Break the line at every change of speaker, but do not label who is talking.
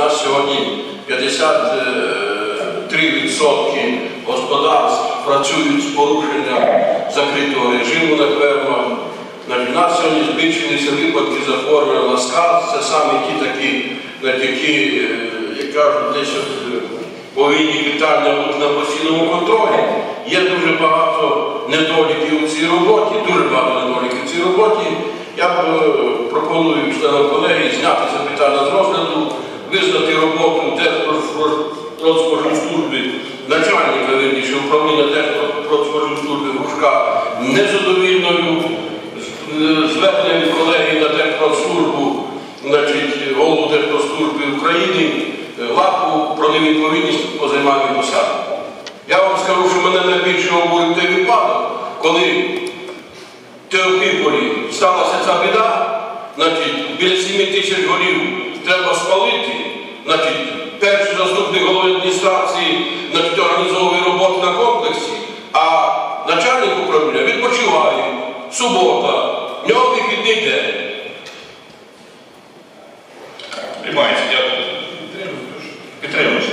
Нас сьогодні 53% господарств працюють з порушенням закритого режиму на фермах. У нас сьогодні збільшилися випадки захворювання на сказ. Це саме ті такі, які, е, як кажуть, десь е, повинні питання бути на постійному контролі. Є дуже багато недоліків у цій роботі, дуже багато недоліків у цій роботі. Я е, пропоную членам колегії зняти це питання з розгляду, визнати роботу Держпродспоживслужби, начальника вірніше, управління Держпродспоживслужби Грушка незадовільною звернення від колегії на Держпродслужбу, значить, голову Держпродслужби України, е, лапу про невідповідність по займанню посади. Я вам скажу, що мене найбільше обурив той випадок, коли в Теофіполі сталася ця біда, біля 7 тисяч голів Значить, перший заступник голови адміністрації значить, організовує роботу на комплексі, а начальник управління відпочиває субота, в нього вихідний день. Приймається, дякую. Підтримуєш. Підтримуєш.